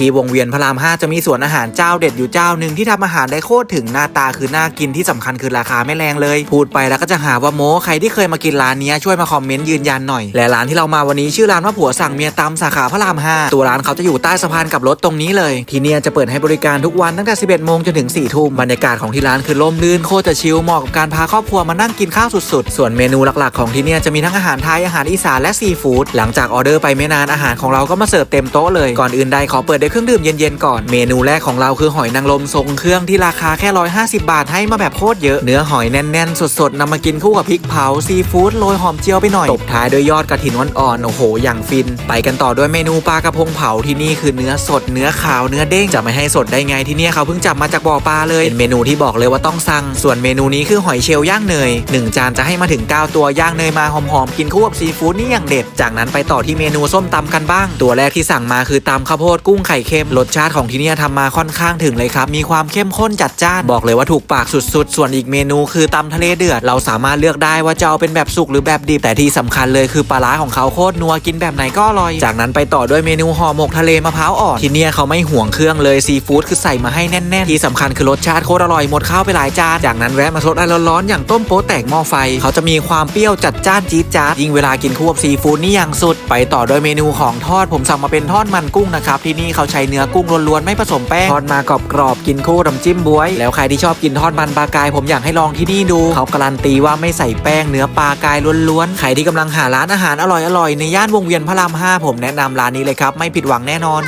ที่วงเวียนพระราม 5 จะมีสวนอาหารเจ้าเด็ดอยู่เจ้าหนึ่งที่ทำอาหารได้โคตรถึงหน้าตาคือน่ากินที่สำคัญคือราคาไม่แรงเลย พูดไปแล้วก็จะหาว่าโม้ใครที่เคยมากินร้านนี้ช่วยมาคอมเมนต์ยืนยันหน่อย และร้านที่เรามาวันนี้ชื่อร้านว่าผัวสั่งเมียตำสาขาพระราม 5 ตัวร้านเขาจะอยู่ใต้สะพานกับรถตรงนี้เลย ที่เนี่ยจะเปิดให้บริการทุกวันตั้งแต่ 11 โมงจนถึง 4 ทุ่มบรรยากาศของที่ร้านคือร่มรื่นโคตรจะชิลเหมาะกับการพาครอบครัวมานั่งกินข้าวสุดๆ ส่วนเมนูหลักๆ ของที่เนี่ยจะมีทั้งอาหารไทยอาหารอีสานและซีฟู้ดหลังจากออเดอร์ไปไม่นานอาหารของเราก็มาเสิร์ฟเต็มโต๊ะเลยก่อนอื่นใดขอเปิดด้วยเครื่องดื่มเย็นๆก่อน เมนูแรกของเราคือหอยนางรมทรงเครื่องที่ราคาแค่ 150 บาทให้มาแบบโคตรเยอะ เนื้อหอยแน่นๆ สดๆนำมากินคู่กับพริกเผาซีฟู้ดโรยหอมเจียวไปหน่อย ตบท้ายด้วยยอดกระถินอ่อนๆ โอ้โห อย่างฟิน ไปกันต่อด้วยเมนูปลากระพงเผาที่นี่คือเนื้อสด เนื้อขาว เนื้อเด้ง จะไม่ให้สดได้ไงที่นี่เขาเพิ่งจับมาจากบ่อปลาเลย เป็นเมนูที่บอกเลยว่าต้องสั่ง ส่วนเมนูนี้คือหอยเชลล์ย่างเนยหนึ่งจานจะให้มาถึง 9 ตัวย่างเนยมาหอมๆ กินคู่กับซีฟู้ดนี่อย่างเด็ด จากนั้นไปต่อที่เมนูส้มตำกันบ้าง ตัวแรกที่สั่งมาคือตำข้าวโพดกุ้งไข่เค็มรสชาติของที่นี่ทำมาค่อนข้างถึงเลยครับ มีความเข้มข้นจัดจ้านบอกเลยว่าถูกปากสุดๆ ส่วนอีกเมนูคือตำทะเลเดือด เราสามารถเลือกได้ว่าจะเอาเป็นแบบสุกหรือแบบดิบแต่ที่สำคัญเลยคือปลาร้าของเขาโคตรนัวกินแบบไหนก็อร่อย จากนั้นไปต่อด้วยเมนูห่อหมกทะเลมะพร้าวอ่อนที่นี่เขาไม่ห่วงเครื่องเลยซีฟู้ดคือใส่มาให้แน่นๆที่สำคัญคือรสชาติโคตรอร่อยหมดข้าวไปหลายจานจากนั้นแวะมาทดอะไรร้อนๆอย่างต้มโป๊แตกหม้อไฟ เขาจะมีความเปรี้ยวจัดจ้านจี๊ดจ๊าดยิ่งเวลากินคู่กับซีฟู้ดนี่อย่างสุด ไปต่อด้วยเมนูของทอดผมสั่งมาเป็นทอดมันกุ้งนะครับที่นี่เเขาใช้เนื้อกุ้งล้วนๆไม่ผสมแป้งทอดมากรอบๆกินคู่น้ำจิ้มบวย แล้วใครที่ชอบกินทอดมันปลากาย ผมอยากให้ลองที่นี่ดู เขาการันตีว่าไม่ใส่แป้งเนื้อปลากายล้วนๆใครที่กำลังหาร้านอาหารอร่อยๆในย่านวงเวียนพระราม5ผมแนะนำร้านนี้เลยครับไม่ผิดหวังแน่นอน